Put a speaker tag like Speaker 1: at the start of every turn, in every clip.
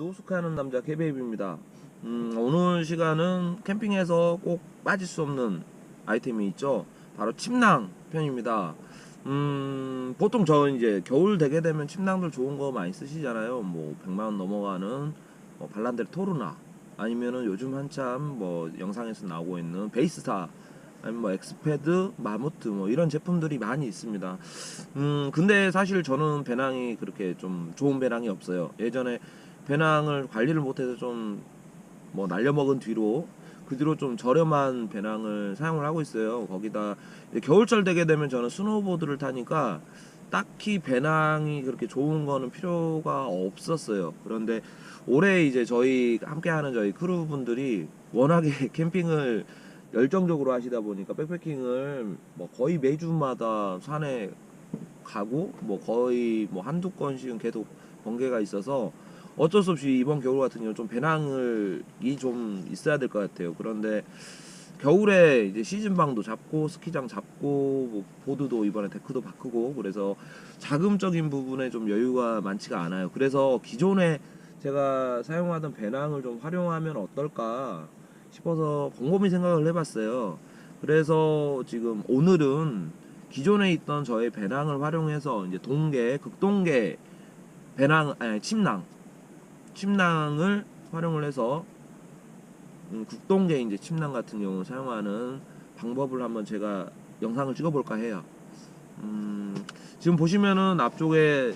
Speaker 1: 노숙하는 남자 개베이비입니다. 음, 오늘 시간은 캠핑에서 꼭 빠질 수 없는 아이템이 있죠. 바로 침낭 편입니다. 음, 보통 저 이제 겨울 되게 되면 침낭들 좋은 거 많이 쓰시잖아요. 뭐 100만 원 넘어가는 뭐 발란데르 토르나 아니면은 요즘 한참 뭐 영상에서 나오고 있는 베이스타 아니면 뭐 엑스패드, 마무트 뭐 이런 제품들이 많이 있습니다. 음, 근데 사실 저는 배낭이 그렇게 좀 좋은 배낭이 없어요. 예전에 배낭을 관리를 못해서 좀 뭐 날려먹은 뒤로 그 뒤로 좀 저렴한 배낭을 사용을 하고 있어요. 거기다 겨울철 되게 되면 저는 스노보드를 타니까 딱히 배낭이 그렇게 좋은 거는 필요가 없었어요. 그런데 올해 이제 저희 함께하는 저희 크루분들이 워낙에 캠핑을 열정적으로 하시다 보니까 백패킹을 뭐 거의 매주마다 산에 가고 뭐 거의 뭐 한두 건씩은 계속 번개가 있어서 어쩔 수 없이 이번 겨울 같은 경우 좀 배낭을 이 좀 있어야 될 것 같아요. 그런데 겨울에 이제 시즌방도 잡고 스키장 잡고 뭐 보드도 이번에 데크도 바꾸고 그래서 자금적인 부분에 좀 여유가 많지가 않아요. 그래서 기존에 제가 사용하던 배낭을 좀 활용하면 어떨까 싶어서 곰곰이 생각을 해봤어요. 그래서 지금 오늘은 기존에 있던 저의 배낭을 활용해서 이제 동계, 극동계 배낭, 아니 침낭, 침낭을 활용을 해서 음, 국동계 이제 침낭 같은 경우 사용하는 방법을 한번 제가 영상을 찍어볼까 해요. 음, 지금 보시면은 앞쪽에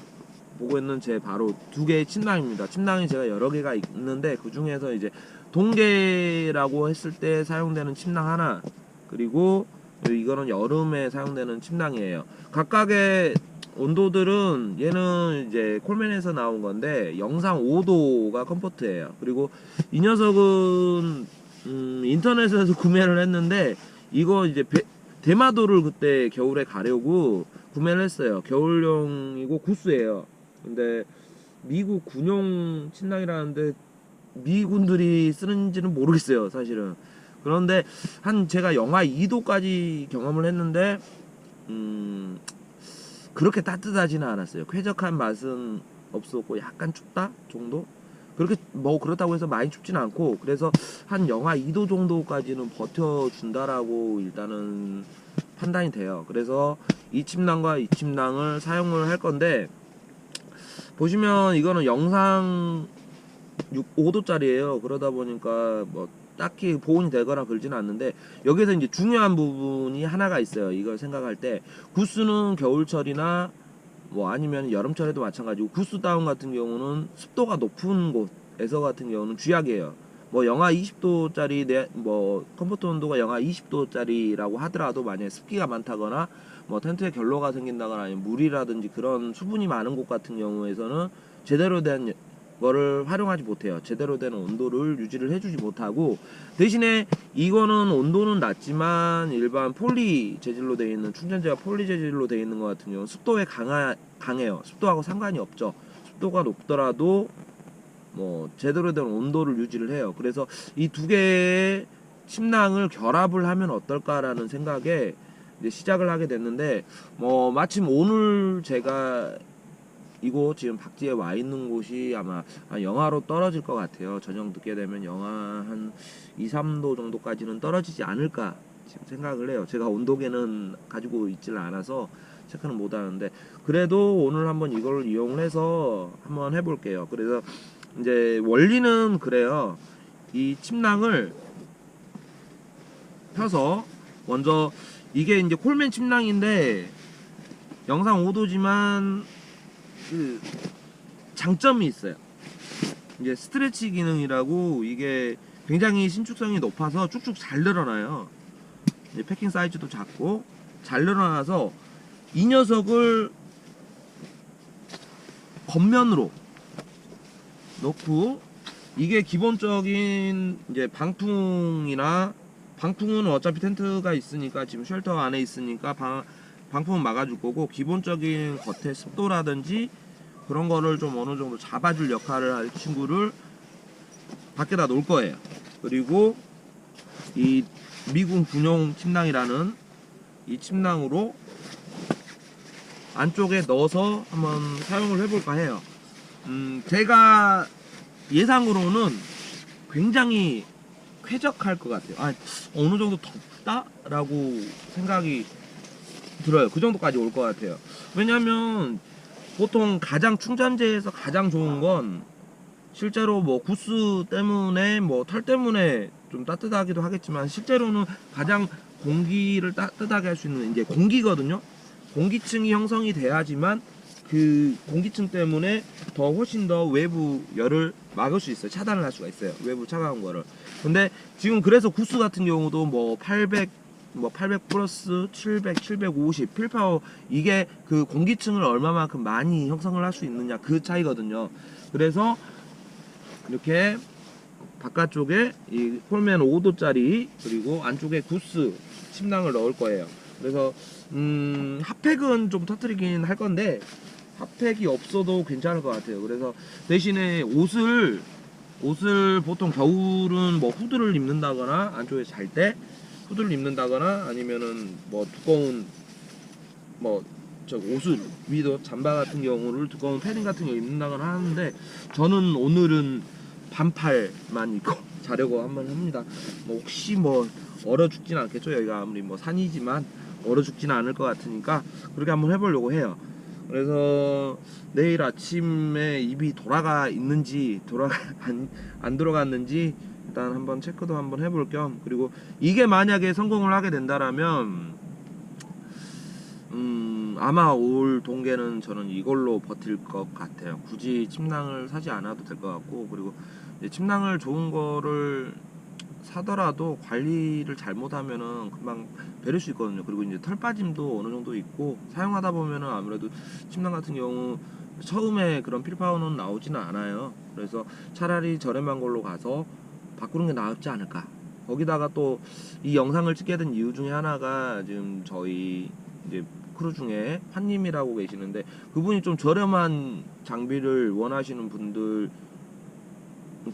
Speaker 1: 보고 있는 제 바로 두 개의 침낭입니다. 침낭이 제가 여러 개가 있는데 그 중에서 이제 동계라고 했을 때 사용되는 침낭 하나 그리고 이거는 여름에 사용되는 침낭이에요. 각각의 온도들은 얘는 이제 콜맨에서 나온 건데 영상 5도가 컴포트예요. 그리고 이 녀석은 음, 인터넷에서 구매를 했는데 이거 이제 배- 대마도를 그때 겨울에 가려고 구매를 했어요. 겨울용이고 구스예요. 근데 미국 군용 침낭이라는데 미군들이 쓰는지는 모르겠어요, 사실은. 그런데 한 제가 영하 2도까지 경험을 했는데 음 그렇게 따뜻하지는 않았어요. 쾌적한 맛은 없었고 약간 춥다 정도. 그렇게 뭐 그렇다고 해서 많이 춥진 않고 그래서 한 영하 2도 정도까지는 버텨준다라고 일단은 판단이 돼요. 그래서 이 침낭과 이 침낭을 사용을 할 건데 보시면 이거는 영상 6, 5도짜리예요. 그러다 보니까 뭐 딱히 보온이 되거나 그러지는 않는데 여기서 이제 중요한 부분이 하나가 있어요. 이걸 생각할 때 구스는 겨울철이나 뭐 아니면 여름철에도 마찬가지고 구스 다운 같은 경우는 습도가 높은 곳에서 같은 경우는 쥐약이에요. 뭐 영하 20도짜리 내, 뭐 컴포트 온도가 영하 20도짜리라고 하더라도 만약에 습기가 많다거나 뭐 텐트에 결로가 생긴다거나 아니면 물이라든지 그런 수분이 많은 곳 같은 경우에서는 제대로 된 거를 활용하지 못해요. 제대로 된 온도를 유지를 해주지 못하고 대신에 이거는 온도는 낮지만 일반 폴리 재질로 되어 있는 충전재가 폴리 재질로 되어 있는 것 같은 경우는 습도에 강하, 강해요. 습도하고 상관이 없죠. 습도가 높더라도 뭐 제대로 된 온도를 유지를 해요. 그래서 이 두 개의 침낭을 결합을 하면 어떨까라는 생각에 이제 시작을 하게 됐는데 뭐 마침 오늘 제가 이곳 지금 박지에 와 있는 곳이 아마 한 영하로 떨어질 것 같아요. 저녁 늦게 되면 영하 한 2, 3도 정도까지는 떨어지지 않을까 지금 생각을 해요. 제가 온도계는 가지고 있질 않아서 체크는 못 하는데 그래도 오늘 한번 이걸 이용을 해서 한번 해볼게요. 그래서 이제 원리는 그래요. 이 침낭을 펴서 먼저 이게 이제 콜맨 침낭인데 영상 5도지만 그 장점이 있어요. 이제 스트레치 기능이라고 이게 굉장히 신축성이 높아서 쭉쭉 잘 늘어나요. 패킹 사이즈도 작고 잘 늘어나서 이 녀석을 겉면으로 넣고 이게 기본적인 이제 방풍이나 방풍은 어차피 텐트가 있으니까 지금 쉘터 안에 있으니까 방, 방풍은 막아줄 거고 기본적인 겉에 습도라든지 그런 거를 좀 어느 정도 잡아줄 역할을 할 친구를 밖에다 놓을 거예요. 그리고 이 미군 군용 침낭이라는 이 침낭으로 안쪽에 넣어서 한번 사용을 해볼까 해요. 음, 제가 예상으로는 굉장히 쾌적할 것 같아요. 아, 어느 정도 덥다라고 생각이 들어요. 그 정도까지 올 것 같아요. 왜냐면 보통 가장 충전재에서 가장 좋은 건 실제로 뭐 구스 때문에 뭐 털 때문에 좀 따뜻하기도 하겠지만 실제로는 가장 공기를 따뜻하게 할 수 있는 이제 공기거든요. 공기층이 형성이 돼야지만 그 공기층 때문에 더 훨씬 더 외부 열을 막을 수 있어요. 차단을 할 수가 있어요. 외부 차가운 거를. 근데 지금 그래서 구스 같은 경우도 뭐 800, 뭐 800 플러스 700, 750 필파워 이게 그 공기층을 얼마만큼 많이 형성을 할 수 있느냐 그 차이거든요. 그래서 이렇게 바깥쪽에 이 폴맨 5도짜리 그리고 안쪽에 구스 침낭을 넣을 거예요. 그래서 음 핫팩은 좀 터트리긴 할 건데 핫팩이 없어도 괜찮을 것 같아요. 그래서 대신에 옷을 옷을 보통 겨울은 뭐 후드를 입는다거나 안쪽에 잘 때 후드를 입는다거나 아니면은 뭐 두꺼운 뭐 저 옷을 위도 잠바 같은 경우를 두꺼운 패딩 같은 경우 입는다거나 하는데 저는 오늘은 반팔만 입고 자려고 한번 합니다. 뭐 혹시 뭐 얼어 죽진 않겠죠. 여기가 아무리 뭐 산이지만 얼어 죽지는 않을 것 같으니까 그렇게 한번 해보려고 해요. 그래서 내일 아침에 입이 돌아가 있는지 돌아가 안, 안 들어갔는지 일단 한번 체크도 한번 해볼 겸 그리고 이게 만약에 성공을 하게 된다라면 음 아마 올 동계는 저는 이걸로 버틸 것 같아요. 굳이 침낭을 사지 않아도 될 것 같고 그리고 침낭을 좋은 거를 사더라도 관리를 잘못하면은 금방 베릴 수 있거든요. 그리고 이제 털 빠짐도 어느 정도 있고 사용하다 보면은 아무래도 침낭 같은 경우 처음에 그런 필파워는 나오지는 않아요. 그래서 차라리 저렴한 걸로 가서 바꾸는 게 낫지 않을까. 거기다가 또 이 영상을 찍게 된 이유 중에 하나가 지금 저희 이제 크루 중에 환님이라고 계시는데 그분이 좀 저렴한 장비를 원하시는 분들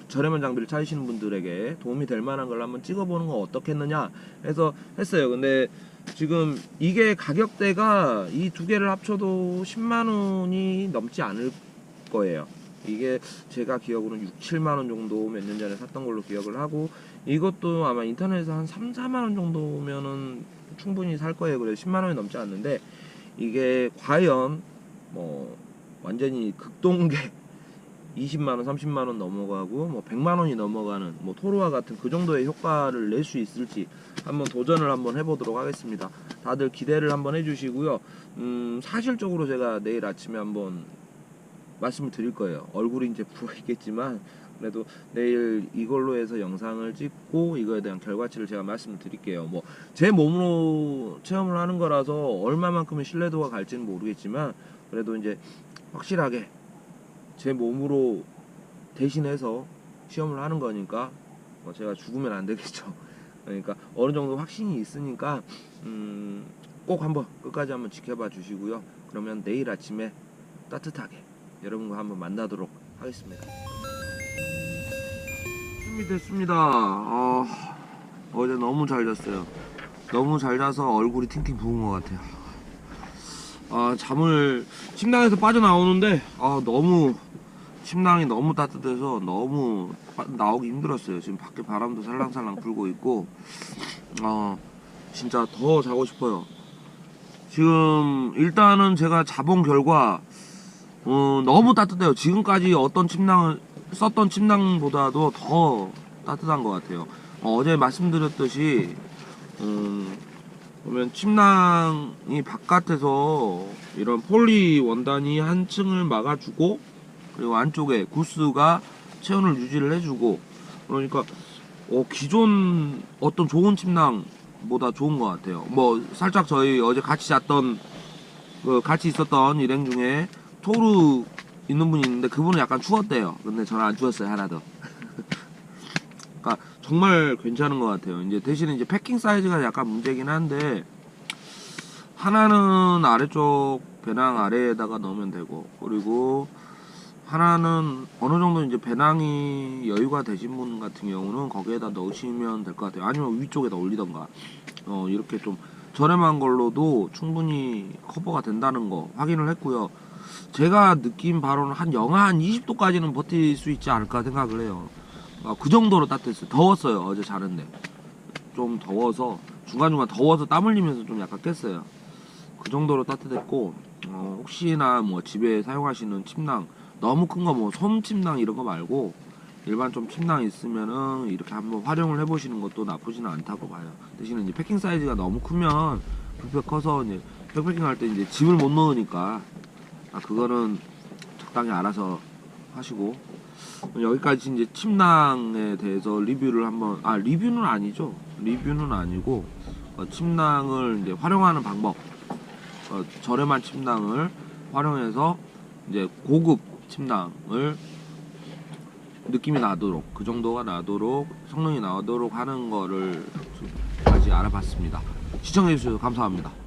Speaker 1: 저렴한 장비를 찾으시는 분들에게 도움이 될 만한 걸 한번 찍어보는 건 어떻겠느냐 해서 했어요. 근데 지금 이게 가격대가 이 두 개를 합쳐도 10만 원이 넘지 않을 거예요. 이게 제가 기억으로는 6, 7만 원 정도 몇 년 전에 샀던 걸로 기억을 하고 이것도 아마 인터넷에서 한 3, 4만 원 정도면은 충분히 살 거예요. 그래서 10만 원이 넘지 않는데 이게 과연 뭐 완전히 극동계 20만 원, 30만 원 넘어가고 뭐 100만 원이 넘어가는 뭐 토로와 같은 그 정도의 효과를 낼 수 있을지 한번 도전을 한번 해보도록 하겠습니다. 다들 기대를 한번 해주시고요. 음, 사실적으로 제가 내일 아침에 한번 말씀을 드릴 거예요. 얼굴이 이제 부어 있겠지만 그래도 내일 이걸로 해서 영상을 찍고 이거에 대한 결과치를 제가 말씀을 드릴게요. 뭐 제 몸으로 체험을 하는 거라서 얼마만큼의 신뢰도가 갈지는 모르겠지만 그래도 이제 확실하게 제 몸으로 대신해서 시험을 하는 거니까 뭐 제가 죽으면 안 되겠죠. 그러니까 어느 정도 확신이 있으니까 음, 꼭 한번 끝까지 한번 지켜봐 주시고요. 그러면 내일 아침에 따뜻하게 여러분과 한번 만나도록 하겠습니다. 준비됐습니다. 아, 어제 너무 잘 잤어요. 너무 잘 자서 얼굴이 팅팅 부은 것 같아요. 아, 잠을 침낭에서 빠져나오는데 아, 너무 침낭이 너무 따뜻해서 너무 빠- 나오기 힘들었어요. 지금 밖에 바람도 살랑살랑 불고 있고 아, 진짜 더 자고 싶어요. 지금 일단은 제가 자본 결과 어, 너무 따뜻해요. 지금까지 어떤 침낭을 썼던 침낭보다도 더 따뜻한 것 같아요. 어, 제 말씀드렸듯이 음, 보면 침낭이 바깥에서 이런 폴리 원단이 한 층을 막아주고 그리고 안쪽에 구스가 체온을 유지를 해주고 그러니까 어, 기존 어떤 좋은 침낭보다 좋은 것 같아요. 뭐 살짝 저희 어제 같이 잤던 그 같이 있었던 일행 중에 토르 있는 분이 있는데 그분은 약간 추웠대요. 근데 저는 안 추웠어요 하나도. 그러니까 정말 괜찮은 것 같아요. 이제 대신에 이제 패킹 사이즈가 약간 문제긴 한데 하나는 아래쪽 배낭 아래에다가 넣으면 되고 그리고 하나는 어느 정도 이제 배낭이 여유가 되신 분 같은 경우는 거기에다 넣으시면 될 것 같아요. 아니면 위쪽에다 올리던가 어 이렇게 좀 저렴한 걸로도 충분히 커버가 된다는 거 확인을 했고요. 제가 느낀 바로는 한 영하 한 20도까지는 버틸 수 있지 않을까 생각을 해요. 아, 그 정도로 따뜻했어요. 더웠어요 어제 자는데 좀 더워서 중간중간 더워서 땀 흘리면서 좀 약간 깼어요. 그 정도로 따뜻했고 어, 혹시나 뭐 집에 사용하시는 침낭 너무 큰 거 뭐 솜침낭 이런 거 말고 일반 좀 침낭 있으면은 이렇게 한번 활용을 해보시는 것도 나쁘지는 않다고 봐요. 대신에 이제 패킹 사이즈가 너무 크면 뷔페 커서 이제 백패킹 할 때 이제 짐을 못 넣으니까 아 그거는 적당히 알아서 하시고 여기까지 이제 침낭에 대해서 리뷰를 한번 아 리뷰는 아니죠. 리뷰는 아니고 어, 침낭을 이제 활용하는 방법. 어, 저렴한 침낭을 활용해서 이제 고급 침낭을 느낌이 나도록 그 정도가 나도록 성능이 나도록 하는 거를 까지 알아봤습니다. 시청해 주셔서 감사합니다